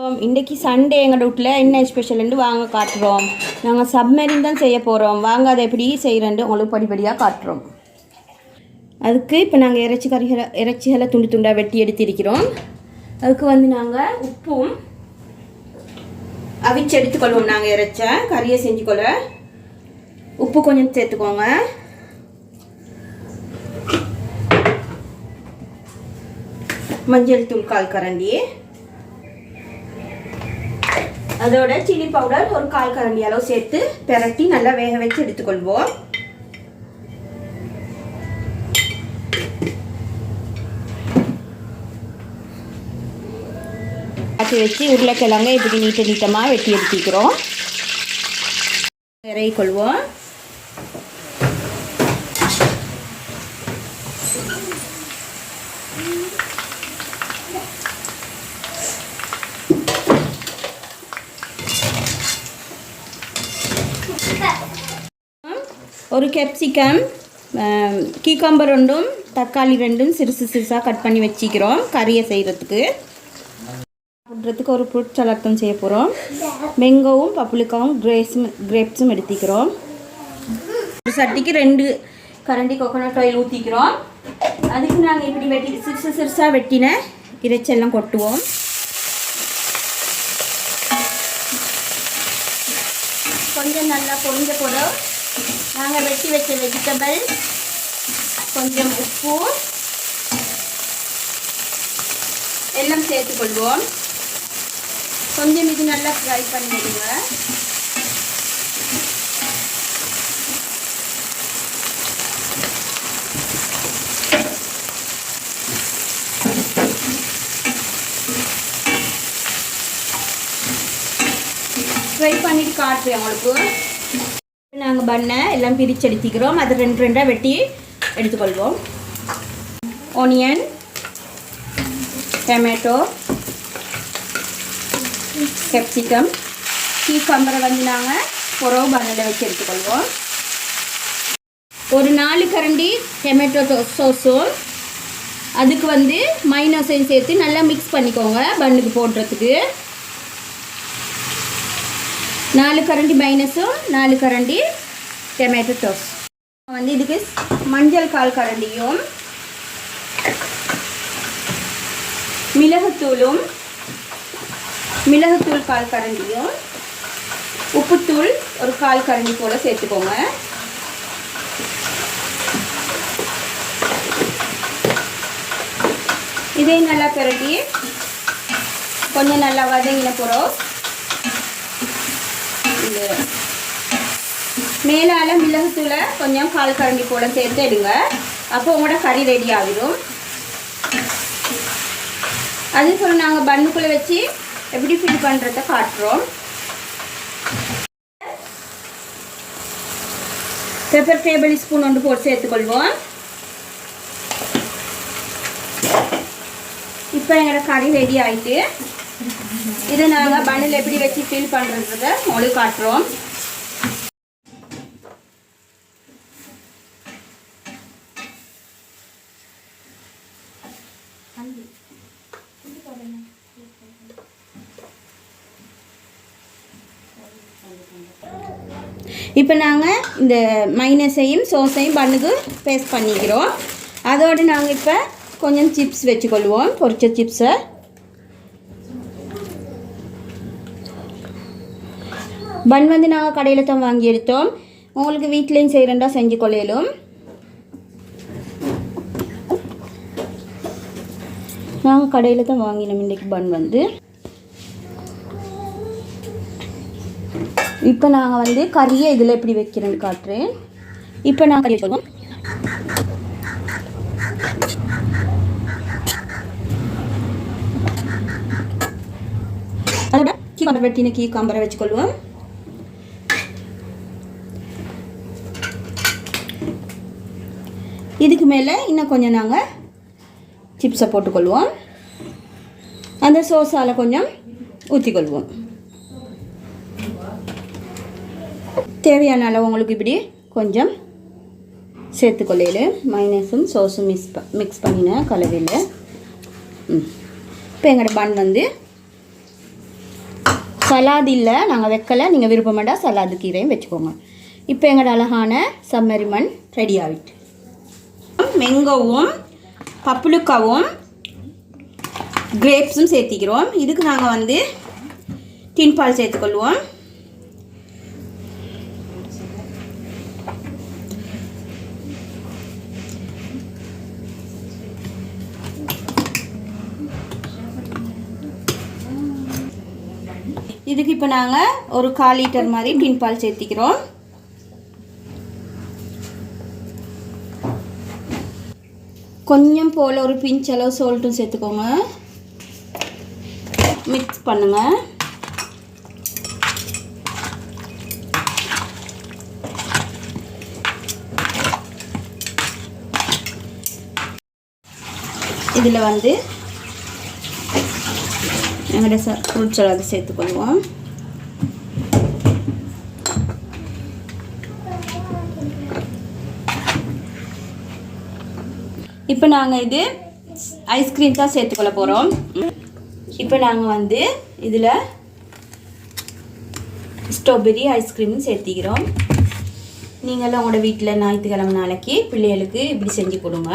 Um, இன்றைக்கி Sunday எங்கள் வீட்டில் என்ன ஸ்பெஷல்னு வாங்க காட்டுறோம். நாங்கள் சப்மரின் தான் செய்ய போகிறோம் வாங்க அதை எப்படி செய்கிறேன்ட்டு உங்களுக்கு படிப்படியாக காட்டுறோம். அதுக்கு இப்போ நாங்கள் இறைச்சி கறிகளை இறைச்சிகளை துண்டு துண்டாக வெட்டி எடுத்திருக்கிறோம். அதுக்கு வந்து நாங்கள் உப்பும் அவிச்சு எடுத்துக்கொள்வோம் நாங்கள் இறைச்ச. கறியை செஞ்சுக்கொள்ள. உப்பு கொஞ்சம் சேர்த்துக்கோங்க. மஞ்சள் தூள் கால் கரண்டி. அதோட சில்லி பவுடர் ஒரு கால் கரண்டி அளவு சேர்த்து பிரட்டி நல்லா வேக வச்சு எடுத்துக்கொள்வோம். அது வச்சு உருளைக்கிழங்க இப்படி நீட்ட நீட்டமாக வெட்டி எடுத்துக்கிறோம். இறகி கொள்வோம். ஒரு கேப்சிகம் கீகாம்பர் ரெண்டும் தக்காளி ரெண்டும் சிறுசு சிறுசாக கட் பண்ணி வச்சுக்கிறோம் கறியை செய்கிறதுக்கு சாப்பிட்றதுக்கு ஒரு ஃப்ரூட் சலாட்டம் செய்ய போகிறோம் மெங்கவும் பப்ளிக்காவும் கிரேப்ஸும் கிரேப்ஸும் எடுத்துக்கிறோம். ஒரு சட்டிக்கு ரெண்டு கரண்டி கோகோனட் ஆயில் ஊற்றிக்கிறோம் அதுக்கு நாங்கள் இப்படி வெட்டி சிறுசு சிறுசாக வெட்டின இறைச்செல்லாம் கொட்டுவோம். கொஞ்சம் நல்லா பொரிஞ்ச போதும் நாங்கள் வெட்டி வச்ச வெஜிடபிள் கொஞ்சம் உப்பு எல்லாம் சேர்த்துக்கொள்வோம். கொஞ்சம் இது நல்லா ஃப்ரை பண்ணிடுங்க. ஃப்ரை பண்ணிட்டு காட்டுறேன் உங்களுக்கு. நாங்கள் பண்ணை எல்லாம் பிரித்து எடுத்துக்கிறோம். அதை ரெண்டு ரெண்டாக வெட்டி எடுத்துக்கொள்வோம். ஆனியன் டொமேட்டோ கேப்சிகம் கீக்கம்பரை வந்து நாங்கள் புறவு பண்ணல வச்சு எடுத்துக்கொள்வோம். ஒரு நாலு கரண்டி டொமேட்டோ சோஸும் அதுக்கு வந்து மைனஸையும் சேர்த்து நல்லா மிக்ஸ் பண்ணிக்கோங்க பண்ணுக்கு போடுறதுக்கு. நாலு கரண்டி மைனஸும் நாலு கரண்டி டொமேட்டோ டோஸ். வந்து இதுக்கு மஞ்சள் கால் கரண்டியும் மிளகுத்தூளும் மிளகுத்தூள் கால் கரண்டியும் உப்புத்தூள் ஒரு கால் கரண்டி போல் சேர்த்துக்கோங்க. இதையும் நல்லா பிரட்டி கொஞ்சம் நல்லா வதங்கின போகிறோம் இது மேலால் மிளகுத்தூளை கொஞ்சம் கால் கரண்டி போட சேர்த்து எடுங்க. அப்போ உங்களோட கறி ரெடி ஆகிடும். அது சொல்ல நாங்கள் பண்ணுக்குள்ளே வச்சு எப்படி ஃபில் பண்ணுறத காட்டுறோம். பெப்பர் டேபிள் ஸ்பூன் ஒன்று போட்டு சேர்த்துக்கொள்வோம். இப்போ எங்களோட கறி ரெடி ஆகிட்டு இதை நாங்கள் பண்ணில் எப்படி வச்சு ஃபில் பண்ணுறத உங்களுக்கு காட்டுறோம். இப்போ நாங்கள் இந்த மைனஸையும் சோஸையும் பண்ணுக்கு பேஸ்ட் பண்ணிக்கிறோம். அதோடு நாங்கள் இப்போ கொஞ்சம் சிப்ஸ் வச்சுக்கொள்வோம். பொரிச்ச சிப்ஸை பன் வந்து நாங்கள் கடையில் தான் வாங்கி எடுத்தோம் உங்களுக்கு வீட்லேயும் செய்கிறண்டா செஞ்சு கொள்ளையிலும் நாங்கள் கடையில் தான் வாங்கினோம் இன்றைக்கு பன் வந்து இப்போ நாங்கள் வந்து கறியை இதில் எப்படி வைக்கிறேன்னு காட்டுறேன் இப்போ நான் கறி சொல்லுவோம் அதோட கீ வெட்டின கீ காம்பரை வச்சுக்கொள்வோம் இதுக்கு மேலே இன்னும் கொஞ்சம் நாங்கள் சிப்ஸை போட்டுக்கொள்வோம். அந்த சோஸால் கொஞ்சம் ஊற்றிக்கொள்வோம் தேவையான அளவு உங்களுக்கு இப்படி கொஞ்சம் சேர்த்துக்கொள்ளையில் மைனஸும் சோஸும் மிக்ஸ் ப மிக்ஸ் பண்ணின கலவையில். ம். இப்போ எங்களோட பன் வந்து சலாது இல்லை நாங்கள் வைக்கலை நீங்கள் விருப்பமாட்டா சலாது கீரையும் வச்சுக்கோங்க. இப்போ எங்களோட அழகான சம்மரிமன் ரெடி ஆகிட்டு மெங்கோவும் பப்புளுக்காவும் கிரேப்ஸும் சேர்த்திக்கிறோம். இதுக்கு நாங்கள் வந்து டின் பால் சேர்த்துக்கொள்வோம். இதுக்கு இப்போ நாங்கள் ஒரு கால் லிட்டர் மாதிரி டின் பால் சேர்த்திக்கிறோம். கொஞ்சம் போல் ஒரு பிஞ்ச் அளவு சோல்ட்டும் சேர்த்துக்கோங்க. மிக்ஸ் பண்ணுங்கள் இதில் வந்து எங்கள்கிட்ட ஃப்ரூட்ஸ் ஃப்ரூட் சேர்த்துக்கொள்வோம். இப்போ நாங்கள் இது ஐஸ்கிரீம் தான் சேர்த்துக்கொள்ள போகிறோம் இப்போ நாங்கள் வந்து இதில் ஸ்ட்ராபெரி ஐஸ்கிரீமும் சேர்த்திக்கிறோம். நீங்களும் உங்களோட வீட்டில் ஞாயிற்றுக்கிழமை நாளைக்கு பிள்ளைகளுக்கு இப்படி செஞ்சு கொடுங்க.